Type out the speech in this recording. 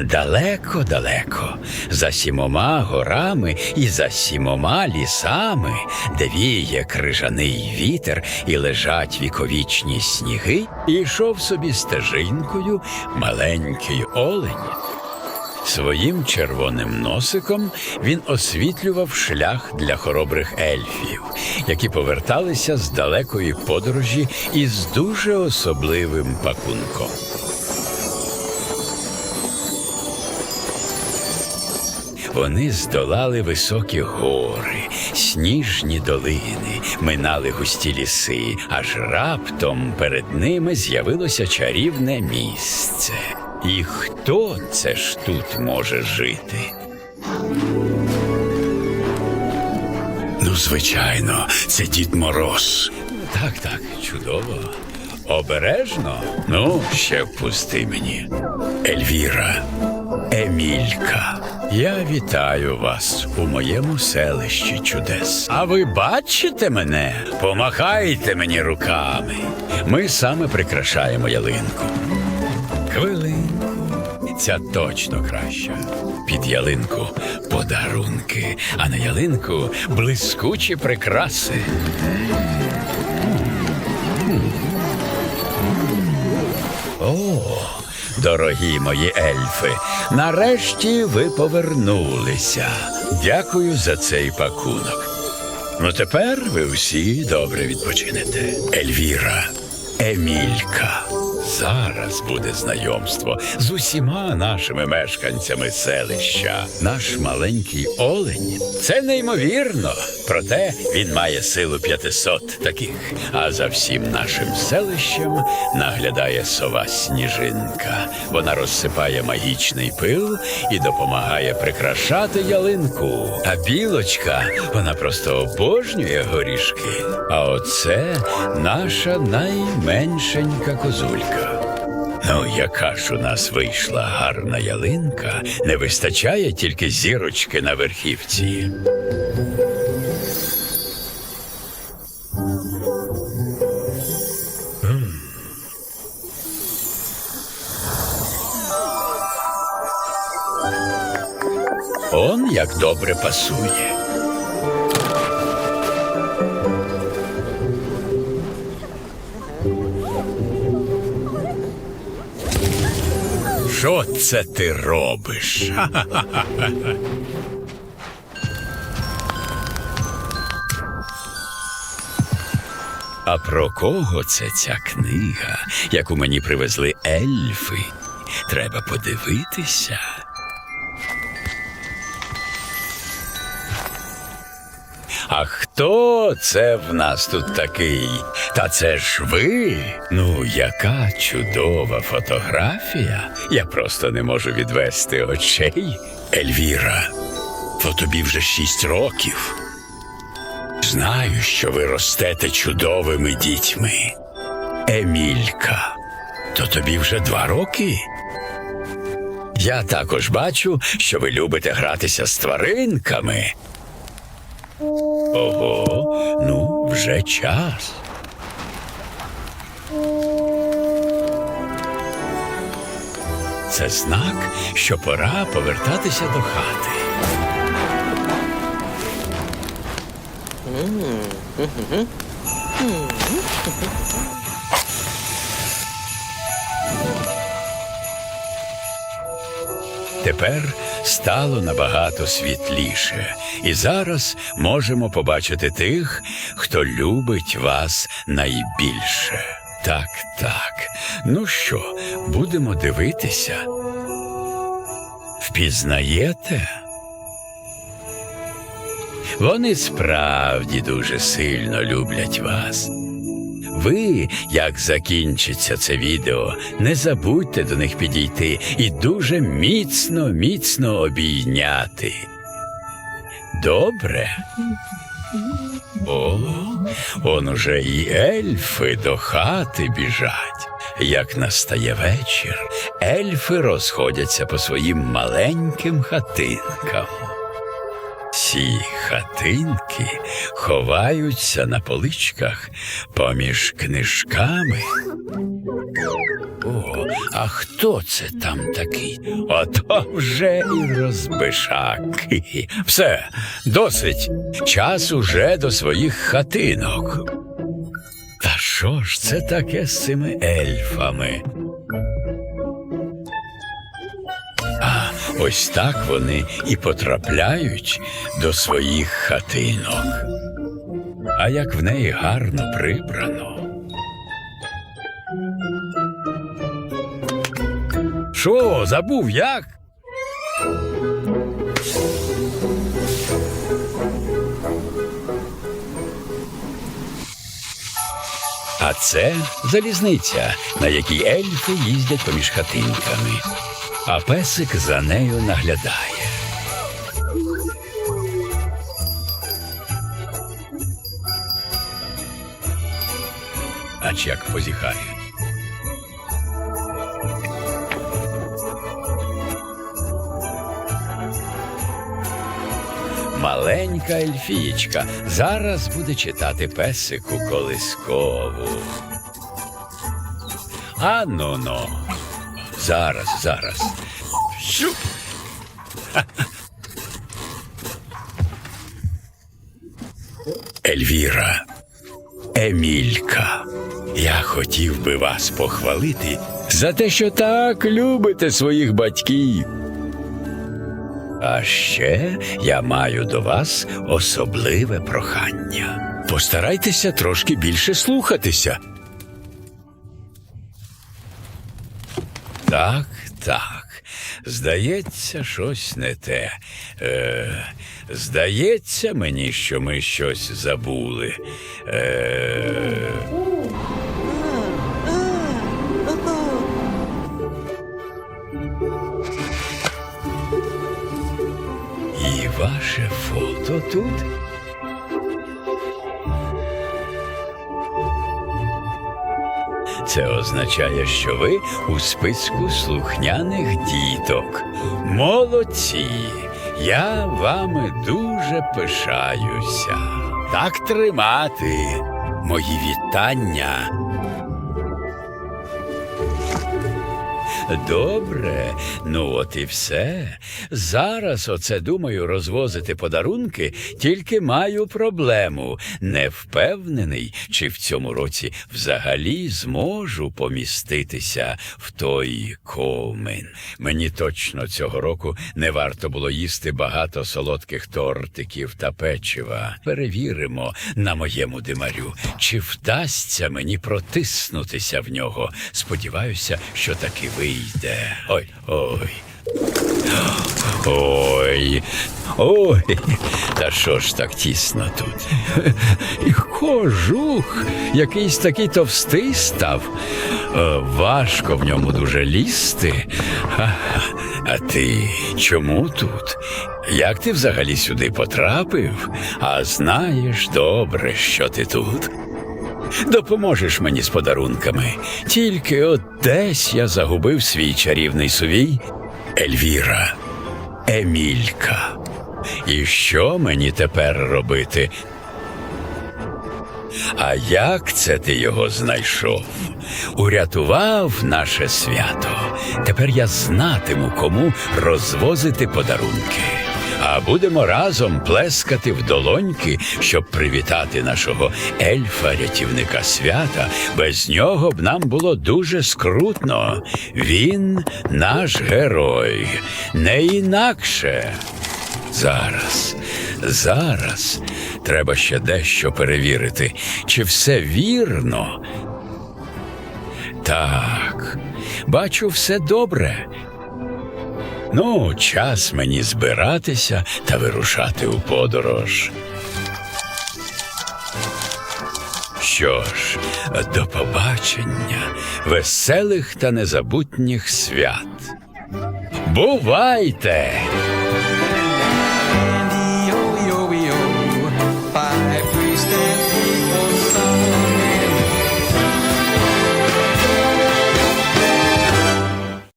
далеко-далеко, за сімома горами і за сімома лісами, де віє крижаний вітер і лежать віковічні сніги, і йшов собі стежинкою маленький олень. Своїм червоним носиком він освітлював шлях для хоробрих ельфів, які поверталися з далекої подорожі із дуже особливим пакунком. Вони здолали високі гори, сніжні долини, минали густі ліси, аж раптом перед ними з'явилося чарівне місце. І хто це ж тут може жити? Ну, звичайно, це Дід Мороз. Так, так, чудово. Обережно. Ну, ще впусти мені. Ельвіра, Емілька. Я вітаю вас у моєму селищі чудес. А ви бачите мене? Помахайте мені руками. Ми саме прикрашаємо ялинку. Хвилинку. Ця точно краща. Під ялинку подарунки, а на ялинку блискучі прикраси. Дорогі мої ельфи, нарешті ви повернулися. Дякую за цей пакунок. Ну тепер ви всі добре відпочинете. Ельвіра, Емілька. Зараз буде знайомство з усіма нашими мешканцями селища. Наш маленький олень. Це неймовірно. Проте він має силу 500 таких. А за всім нашим селищем наглядає сова сніжинка. Вона розсипає магічний пил і допомагає прикрашати ялинку. А білочка, вона просто обожнює горішки. А оце наша найменшенька козулька. Ну, яка ж у нас вийшла гарна ялинка, не вистачає тільки зірочки на верхівці. Он як добре пасує. Що це ти робиш? А про кого це ця книга, яку мені привезли ельфи? Треба подивитися. А хто це в нас тут такий? Та це ж ви? Ну, яка чудова фотографія. Я просто не можу відвести очей. Ельвіра, то тобі вже шість років. Знаю, що ви ростете чудовими дітьми. Емілька, то тобі вже два роки. Я також бачу, що ви любите гратися з тваринками. Ого, ну, вже час. Це знак, що пора повертатися до хати. Тепер стало набагато світліше, і зараз можемо побачити тих, хто любить вас найбільше. Так, так. Ну що, будемо дивитися? Впізнаєте? Вони справді дуже сильно люблять вас. Ви, як закінчиться це відео, не забудьте до них підійти і дуже міцно, міцно обійняти. Добре. О, он уже і ельфи до хати біжать. Як настає вечір, ельфи розходяться по своїм маленьким хатинкам. Ці хатинки ховаються на поличках поміж книжками. О, а хто це там такий? Ото вже і розбишак. Все, досить. Час уже до своїх хатинок. Та що ж це таке з цими ельфами? Ось так вони і потрапляють до своїх хатинок. А як в неї гарно прибрано. Що, забув як? А це залізниця, на якій ельфи їздять поміж хатинками, а песик за нею наглядає. Ач як позіхає. Маленька ельфієчка зараз буде читати песику колискову. А ну ну. Зараз, зараз. Щуп. Ельвіра, Емілька, я хотів би вас похвалити за те, що так любите своїх батьків. А ще я маю до вас особливе прохання. Постарайтеся трошки більше слухатися. Так, так. Здається, щось не те. Е, здається мені, що ми щось забули. Е, і ваше фото тут? Це означає, що ви у списку слухняних діток. Молодці! Я вами дуже пишаюся. Так тримати. Мої вітання. Добре, ну от і все. Зараз оце думаю розвозити подарунки, тільки маю проблему. Не впевнений, чи в цьому році взагалі зможу поміститися в той ковмин. Мені точно цього року не варто було їсти багато солодких тортиків та печива. Перевіримо на моєму димарю, чи вдасться мені протиснутися в нього. Сподіваюся, що таки вийде. Ой, ой. Ой, ой, та що ж так тісно тут? І кожух, якийсь такий товстий став. Е, Важко в ньому дуже лізти. А, а ти чому тут? Як ти взагалі сюди потрапив? А знаєш добре, що ти тут. Допоможеш мені з подарунками. Тільки от десь я загубив свій чарівний сувій. Ельвіра, Емілька. І що мені тепер робити? А як це ти його знайшов? Урятував наше свято. Тепер я знатиму, кому розвозити подарунки. А будемо разом плескати в долоньки, щоб привітати нашого ельфа-рятівника свята. Без нього б нам було дуже скрутно. Він наш герой, не інакше. Зараз, зараз треба ще дещо перевірити, чи все вірно. Так, бачу, все добре. Ну, час мені збиратися та вирушати у подорож. Що ж, до побачення, веселих та незабутніх свят. Бувайте! Five, three, stand, people,